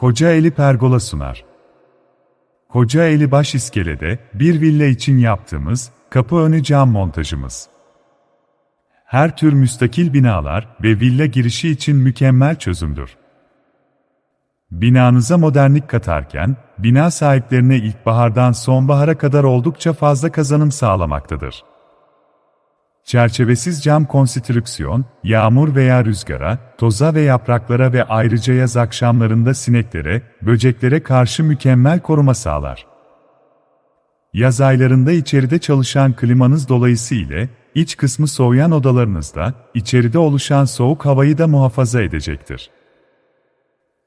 Kocaeli Pergola sunar. Kocaeli Baş İskele'de bir villa için yaptığımız kapı önü cam montajımız. Her tür müstakil binalar ve villa girişi için mükemmel çözümdür. Binanıza modernlik katarken, bina sahiplerine ilkbahardan sonbahara kadar oldukça fazla kazanım sağlamaktadır. Çerçevesiz cam konstrüksiyon, yağmur veya rüzgara, toza ve yapraklara ve ayrıca yaz akşamlarında sineklere, böceklere karşı mükemmel koruma sağlar. Yaz aylarında içeride çalışan klimanız dolayısıyla, iç kısmı soğuyan odalarınızda, içeride oluşan soğuk havayı da muhafaza edecektir.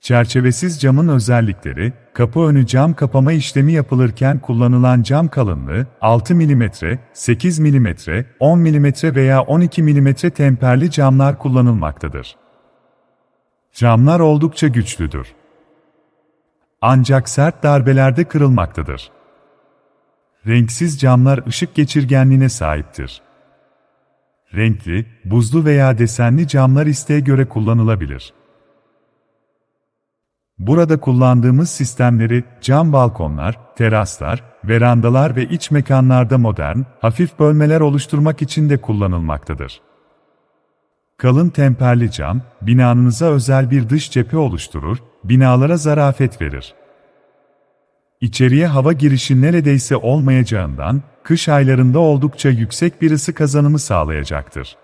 Çerçevesiz camın özellikleri, kapı önü cam kapama işlemi yapılırken kullanılan cam kalınlığı 6 mm, 8 mm, 10 mm veya 12 mm temperli camlar kullanılmaktadır. Camlar oldukça güçlüdür. Ancak sert darbelerde kırılmaktadır. Renksiz camlar ışık geçirgenliğine sahiptir. Renkli, buzlu veya desenli camlar isteğe göre kullanılabilir. Burada kullandığımız sistemleri cam balkonlar, teraslar, verandalar ve iç mekanlarda modern, hafif bölmeler oluşturmak için de kullanılmaktadır. Kalın temperli cam, binanıza özel bir dış cephe oluşturur, binalara zarafet verir. İçeriye hava girişi neredeyse olmayacağından, kış aylarında oldukça yüksek bir ısı kazanımı sağlayacaktır.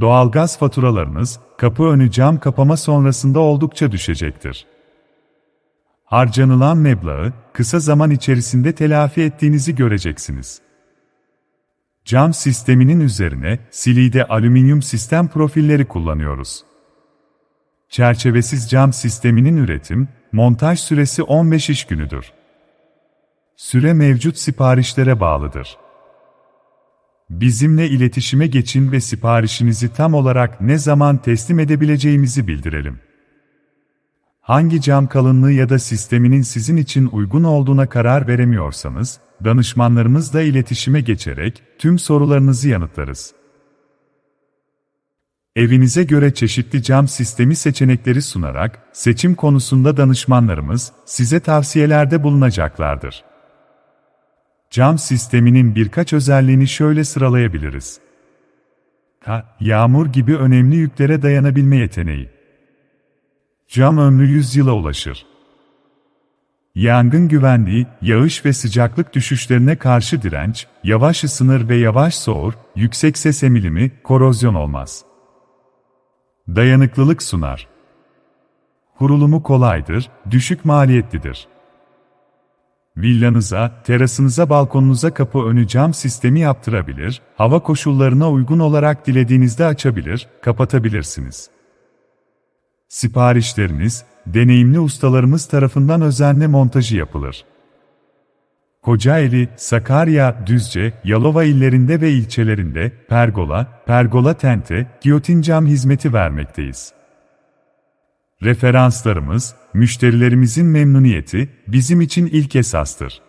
Doğalgaz faturalarınız, kapı önü cam kapama sonrasında oldukça düşecektir. Harcanılan meblağı, kısa zaman içerisinde telafi ettiğinizi göreceksiniz. Cam sisteminin üzerine, silide alüminyum sistem profilleri kullanıyoruz. Çerçevesiz cam sisteminin üretim, montaj süresi 15 iş günüdür. Süre mevcut siparişlere bağlıdır. Bizimle iletişime geçin ve siparişinizi tam olarak ne zaman teslim edebileceğimizi bildirelim. Hangi cam kalınlığı ya da sisteminin sizin için uygun olduğuna karar veremiyorsanız, danışmanlarımızla iletişime geçerek tüm sorularınızı yanıtlarız. Evinize göre çeşitli cam sistemi seçenekleri sunarak, seçim konusunda danışmanlarımız size tavsiyelerde bulunacaklardır. Cam sisteminin birkaç özelliğini şöyle sıralayabiliriz. Ka, yağmur gibi önemli yüklere dayanabilme yeteneği. Cam ömrü 100 yıla ulaşır. Yangın güvenliği, yağış ve sıcaklık düşüşlerine karşı direnç, yavaş ısınır ve yavaş soğur, yüksek ses emilimi, korozyon olmaz. Dayanıklılık sunar. Kurulumu kolaydır, düşük maliyetlidir. Villanıza, terasınıza, balkonunuza kapı önü cam sistemi yaptırabilir, hava koşullarına uygun olarak dilediğinizde açabilir, kapatabilirsiniz. Siparişleriniz, deneyimli ustalarımız tarafından özenle montajı yapılır. Kocaeli, Sakarya, Düzce, Yalova illerinde ve ilçelerinde pergola, pergola tente, giyotin cam hizmeti vermekteyiz. Referanslarımız, müşterilerimizin memnuniyeti bizim için ilk esastır.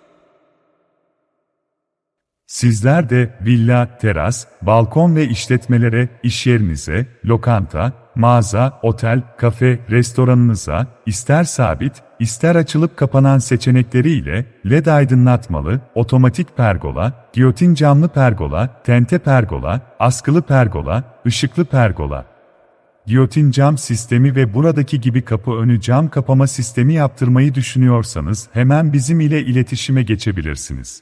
Sizler de villa, teras, balkon ve işletmelere, iş yerinize, lokanta, mağaza, otel, kafe, restoranınıza, ister sabit, ister açılıp kapanan seçenekleriyle LED aydınlatmalı, otomatik pergola, giyotin camlı pergola, tente pergola, askılı pergola, ışıklı pergola, giyotin cam sistemi ve buradaki gibi kapı önü cam kapama sistemi yaptırmayı düşünüyorsanız hemen bizim ile iletişime geçebilirsiniz.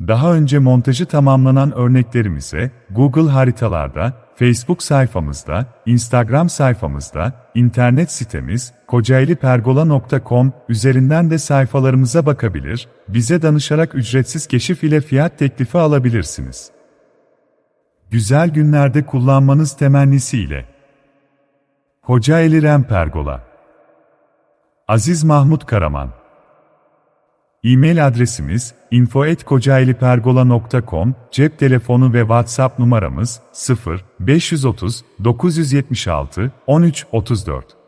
Daha önce montajı tamamlanan örneklerimize Google haritalarda, Facebook sayfamızda, Instagram sayfamızda, internet sitemiz kocaelipergola.com üzerinden de sayfalarımıza bakabilir, bize danışarak ücretsiz keşif ile fiyat teklifi alabilirsiniz. Güzel günlerde kullanmanız temennisiyle. Kocaeli Rem Pergola Aziz Mahmut Karaman E-mail adresimiz info@kocaelipergola.com, cep telefonu ve WhatsApp numaramız 0 530 976 13 34.